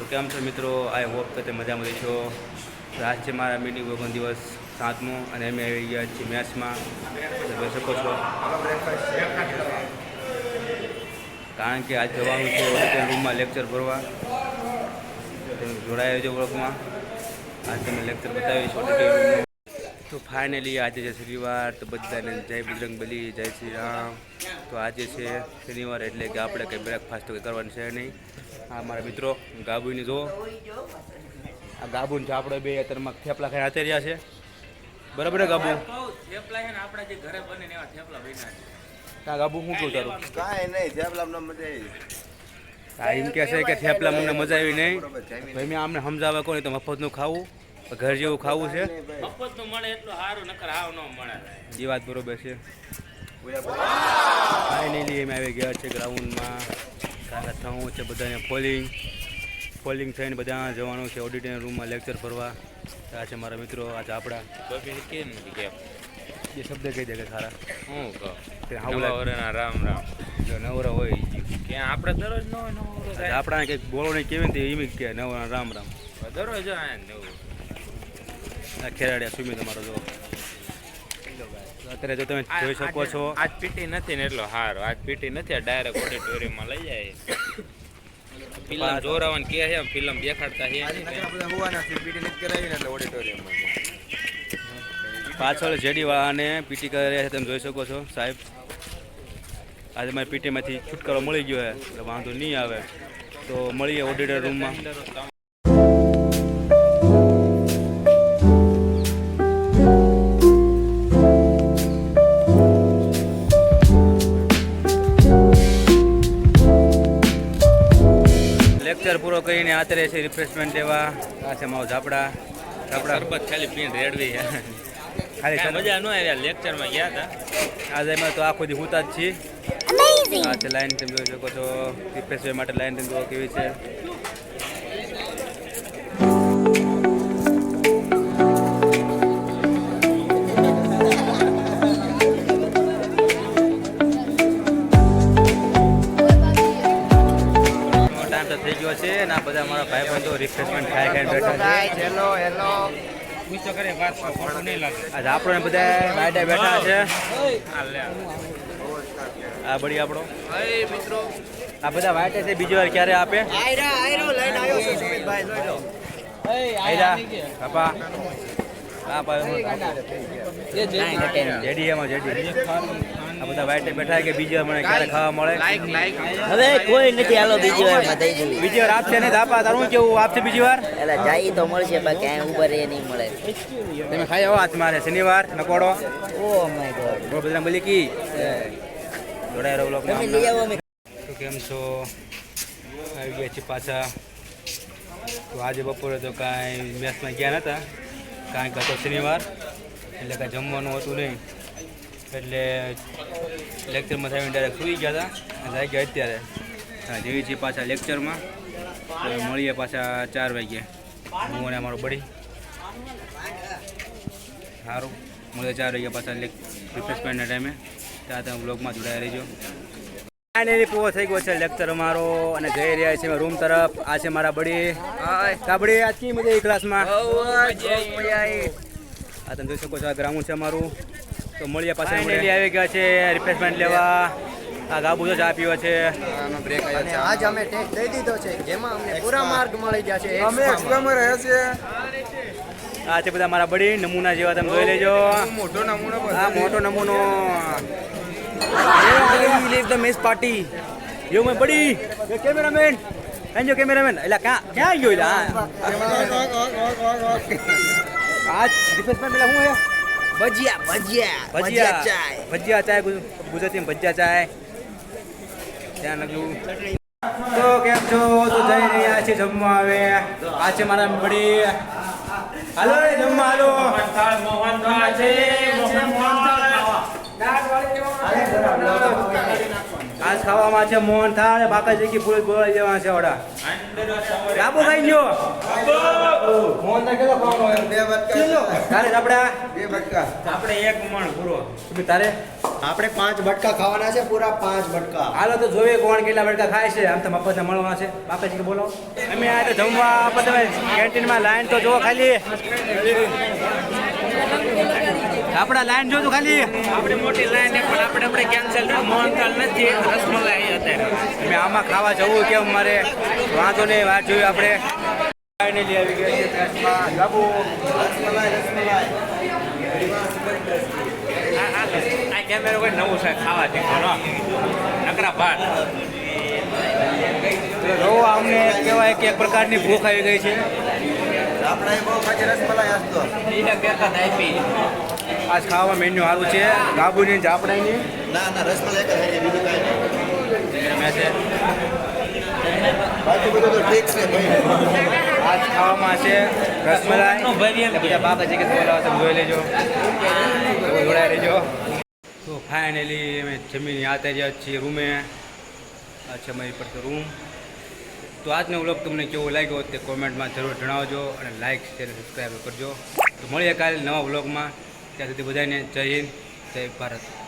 તો કેમ છો મિત્રો? આઈ હોપ કે તે મજામાં રહીશો. તો આજ છે મારા મીટિંગ ઓગણ દિવસ સાતમો અને અમે આવી ગયા છીએ મેચમાં તમે શકો છો. કારણ કે આજ જવાનું છે હોસ્ટેલ રૂમમાં લેક્ચર ભરવા. તમે જોડાયા છો બ્લોગમાં આજ તમે લેક્ચર બતાવીશ ઓડિટોરિયમ તો ફાઇનલી આજે છે શનિવાર, તો બધાને જય બજરંગ બલી, જય શ્રી રામ. તો આજે છે શનિવાર એટલે કે આપણે કંઈ બ્રેકફાસ્ટ તો કરવાનું છે નહીં. આ મારા મિત્રો ગાબુની જો આ ગાબુન છે આપણે બે અત્યારમાં થેપલા ખાઈ હાથે રહ્યા છે. બરાબર ને ગાબુ? થેપલા છે ને આપણા જે ઘરે બને એવા થેપલા બન્યા છે. હા ગાબુ શું કહું તારું? કાંઈ નહીં થેપલામાં મજા આવી હા એમ કહે છે કે થેપલા મને મજા આવી નહીં. ભાઈ મેં આમને સમજાવે કોને તો મફતનું ખાવું ઘર જેવું ખાવું છે. મફત મળે એટલું સારું નકર હાવ ન મળે. એ વાત બરોબર છે. ફાઇનલી અમે આવી ગયા છે ગ્રાઉન્ડમાં. થવું છે બધાને ફોલિંગ ફોલિંગ થઈને બધા જવાનું છે ઓડિટોરિયમ રૂમમાં લેક્ચર ભરવા. આ છે મારા મિત્રો આ આપણા. કેમ એ શબ્દ કહી દે કે સારા. હું કહું? રામ રામ. જો નવરા હોય કે આપણે દરરોજ ન હોય નવો વરસ આ આપણા કંઈક બોલો નહીં કેવી રીતે એમ કે નવરા રામ રામ. દરરોજ આ ખેરાડિયા સુમિત તમારો જો. અત્યારે જો તમે જોઈ શકો છો. આજ પીટી નથી ને એટલો હારો. આજ પીટી નથી ડાયરેક્ટ ઓડિટોરિયમમાં લઈ જાય. ફિલ્મ જોરાવન કે છે ફિલ્મ દેખાડતા છે પીટી નથી કરાવી એટલે ઓડિટોરિયમમાં છે. પાછળ જેડી વાળાને પીટી કરી રહ્યા છે તમે જોઈ શકો છો સાહેબ. આજે મારી પીટીમાંથી છુટકારો મળી ગયો છે એટલે વાંધો નહીં આવે. તો મળીએ ઓડિટર રૂમમાં લેક્ચર પૂરો કરીને આતરે છે રિફ્રેશમેન્ટ લેવા. આ છે માવ ઝાપડા. ઝાપડા. સરબત ખાલી પીણ રેડવી છે. ખાલી મજા ન આવી લેક્ચરમાં ગયા હતા? આજે અમે તો આખો દી હુતા જ છીએ. આ છે લાઈન તમે જોઈ શકો છો. રિફ્રેશમેન્ટ માટે લાઈન તમે કેવી છે. અને આ બધા મારા ભાઈ બંધો રિફ્રેશમેન્ટ ખાઈ ખાઈને બેઠા છે. નહીં લાગે. આજે આપણને બધા વાયડા બેઠા છે. આ. લે બળી આપણો. મિત્રો. આ બધા વાયટા છે બીજી વાર ક્યારે આપે? આયરા, આયરો, લઈને આવ્યો છું, સુમિતભાઈ, જોઈ લો. આયરા બાપા. આ બધા વાયટે બેઠા કે બીજી મને ક્યારે ખાવા મળે? હવે કોઈ નથી હાલો બીજી વારમાં દઈ દેવી બીજી વાર આપશે ને આપા તારું કેવું? આપશે બીજી વાર? એટલે જાય તો મળશે બાકી ક્યાંય ઊભા રહે નહીં મળે. તમે ખાઈ આવો હાથ મારે શનિવાર નકોડો. Oh my God. બોલ બધા બોલી કી? જોડાય રહો લોકો તમે લઈ આવો તો કેમ છો? આવી ગયા છીએ પાછા. તો આજે બપોરે તો કાંઈ મેચમાં ગયા નહોતા કારણ કે હતો શનિવાર, એટલે કાંઈ જમવાનું હતું નહીં. એટલે લેક્ચરમાં થઈને ડાયરેક્ટ સૂઈ ગયા હતા જાગી ગયા અત્યારે. હા, જેવી છીએ પાછા લેક્ચરમાં મળીએ પાછા ચાર વાગ્યે. હું અને અમારો બડી. સારું. મળીએ ચાર વાગ્યા પાછા રિફ્રેશમેન્ટના ટાઈમે ત્યાં તમે બ્લોગમાં જોડાયા રહેજો. ફાઇનલી પૂરો થઈ ગયો છે લેક્ચર અમારો અને જઈ રહ્યા છે રૂમ તરફ. આ છે મારા બડી. કાબડી આજ કી મજા આવી ક્લાસમાં આ તમે જોઈ શકો છો આ ગ્રાઉન્ડ છે અમારું. તો મળીએ પાછા ફાઇનલી આવી ગયા છે રિફ્રેશમેન્ટ લેવા. આ ગાબુ જો ચા પીવો છે. અને આજ અમે ટેસ્ટ દઈ દીધો છે. જેમાં અમને પૂરા માર્ક મળી ગયા છે. અમે extra માં રહ્યા છે આ છે બધા મારા બડી નમૂના જેવા તમે જોઈ લેજો. મોટો નમૂનો આ મોટો નમૂનો. લીવ ધ મેસ પાર્ટી યો મે બડી યો કેમેરામેન એન્જો કેમેરામેન એટલે ક્યાં ક્યાં ગયો એટલે આજ રિફ્રેશમેન્ટ પેલા શું ભજીયા ભજીયા ભજીયા. ચાય. ભજીયા ચાય ગુજરાતી ભજીયા ચાય. ત્યાં લખ્યું તો કેમ છો? તો જઈ રહ્યા છે જમવા આવે આ છે મારા બડી હાલો રે જમવા હાલો. આજ ખાવામાં છે મોહન થાળ બાકા જગ્યા પૂરી બોલાઈ જવાના છે ઓડા લાંબુ ખાઈ ગયો મોહન થાળ કેટલો ખાવાનો હોય? બે બટકા તારે આપડા બે બટકા. આપણે એક મણ પૂરો. તારે? આપણે પાંચ બટકા ખાવાના છે પૂરા પાંચ બટકા. હાલો તો જોઈએ કોણ કેટલા બટકા ખાય છે. આમ તો મફતને મળવાના છે. બાપાજી બોલો અમે આ તો જમવા આપણે તમે કેન્ટીનમાં લાઈન તો જુઓ ખાલી. આપણા લાઈન જોજો ખાલી. આપણે મોટી લાઈન છે પણ આપણે આપણે કેન્સલ મોહનથાળ નથી રસમલાઈ અત્યારે. મેં આમાં ખાવા જવું કેમ મારે? વાંધો નહીં વાત જોયું આપણે. આવી ગયા છે આ- કેમેરો કોઈ નવું છે ખાવા નકરા ભાત. તો અમને કહેવાય કે એક પ્રકારની ભૂખ આવી ગઈ છે. આપણે બહુ ખાધી રસમલાઈ હસતો એને બેઠા આપી આજ ખાવામાં મેન્યુ સારું છે. ગાબુની જાપડાની. ના ના રસમલાઈ એક જ બીજું કાંઈ બાકી બધું તો ઠીક છે આજ ખાવામાં છે રસમલાઈ. બાપા જે કે જોઈ લેજો. જોડાઈ રહેજો. તો ફાઇનલી અમે જમીન આતે જ છીએ રૂમે. આ છે મારી પર રૂમ તો આજનો વ્લોગ તમને કેવો લાગ્યો તે કોમેન્ટમાં જરૂર જણાવજો અને લાઇક શેર સબસ્ક્રાઈબ કરજો. તો મળીએ કાલે નવા વ્લોગમાં ત્યાં સુધી બધાને જય હિન્દ જય ભારત.